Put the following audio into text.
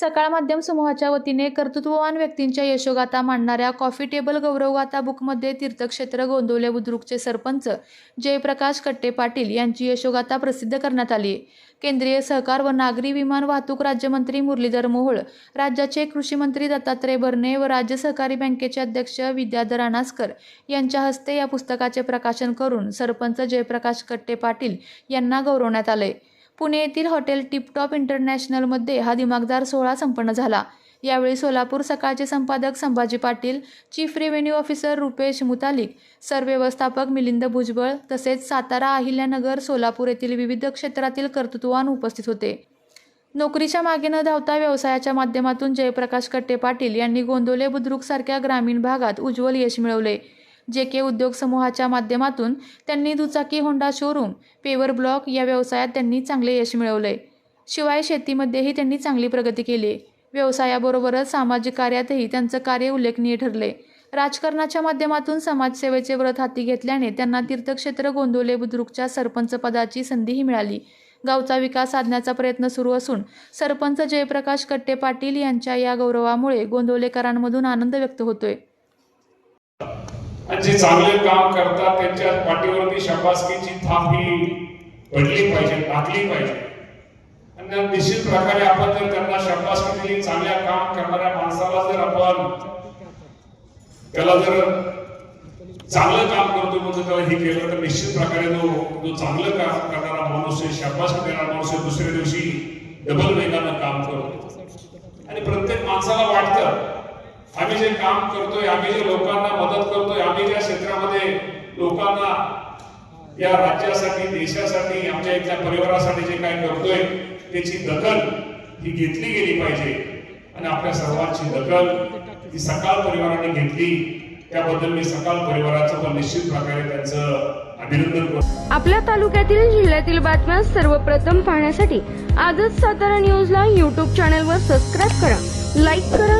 सकाळ माध्यम समूहाच्या वतीने कर्तृत्ववान व्यक्तींच्या यशोगाथा मांडणाऱ्या कॉफी टेबल गौरवगाथा बुकमध्ये तीर्थक्षेत्र गोंदवले बुद्रुकचे सरपंच जयप्रकाश कट्टे पाटील यांची यशोगाथा प्रसिद्ध करण्यात आली. केंद्रीय सहकार व नागरी विमान वाहतूक राज्यमंत्री मुरलीधर मोहोळ राज्याचे कृषी मंत्री दत्तात्रय भरणे व राज्य सहकारी बँकेचे अध्यक्ष विद्याधर अनासकर यांच्या हस्ते या पुस्तकाचे प्रकाशन करून सरपंच जयप्रकाश कट्टे पाटील यांना गौरवण्यात आले. पुणे येथील हॉटेल टिपटॉप इंटरनॅशनलमध्ये हा दिमागदार सोहळा संपन्न झाला. यावेळी सोलापूर सकाळचे संपादक Sambhaji Patil chief revenue officer Rupesh Mutalik सरव्यवस्थापक Milind Bhujbal तसेच सातारा अहिल्यानगर सोलापूर येथील विविध क्षेत्रातील कर्तृत्ववान उपस्थित होते. नोकरीच्या मागे न धावता व्यवसायाच्या माध्यमातून जयप्रकाश कट्टे पाटील यांनी गोंदोले बुद्रुकसारख्या ग्रामीण भागात उज्ज्वल यश मिळवले. जे के उद्योग समूहाच्या माध्यमातून त्यांनी दुचाकी होंडा शोरूम पेवर ब्लॉक या व्यवसायात त्यांनी चांगले यश मिळवले. शिवाय शेतीमध्येही त्यांनी चांगली प्रगती केली. व्यवसायाबरोबरच सामाजिक कार्यातही त्यांचं कार्य उल्लेखनीय ठरले. राजकारणाच्या माध्यमातून समाजसेवेचे व्रत हाती घेतल्याने त्यांना तीर्थक्षेत्र गोंदवले बुद्रुकच्या सरपंच पदाची संधीही मिळाली. गावचा विकास साधण्याचा प्रयत्न सुरू असून सरपंच जयप्रकाश कट्टे पाटील यांच्या या गौरवामुळे गोंदवलेकरांमधून आनंद व्यक्त होतोय. आणि जे चांगले काम करतात त्यांच्या पाठीवरती शाबासकीची थाप ही पडली पाहिजे टाकली पाहिजे. आणि निश्चित प्रकारे आपण जर त्यांना शाबासकी दिली चांगल्या काम करणाऱ्या माणसाला जर आपण त्याला जर चांगलं काम करतो म्हणजे त्याला हे केलं तर निश्चित प्रकारे जो जो चांगलं काम करणारा माणूस आहे शाबासकी देणारा माणूस आहे दुसऱ्या दिवशी डबल वेगानं काम करतो आणि प्रत्येक माणसाला वाटतं आम्ही जे काम करतोय आम्ही जे लोकांना मदत करतोय आम्ही ज्या क्षेत्रामध्ये लोकांना या राज्यासाठी देशासाठी आमच्या इथल्या परिवारासाठी जे काय करतोय त्याची दखल ही घेतली गेली पाहिजे. आणि आपल्या सर्वांची दखल ही सकाळ परिवाराने घेतली. त्याबद्दल मी सकाळ परिवाराचं पण निश्चित प्रकारे त्यांचं अभिनंदन करतो. आपल्या तालुक्यातील जिल्ह्यातील बातम्या सर्वप्रथम पाहण्यासाठी आजच सातारा न्यूजला यूट्यूब चॅनलवर सबस्क्राईब करा. लाईक करा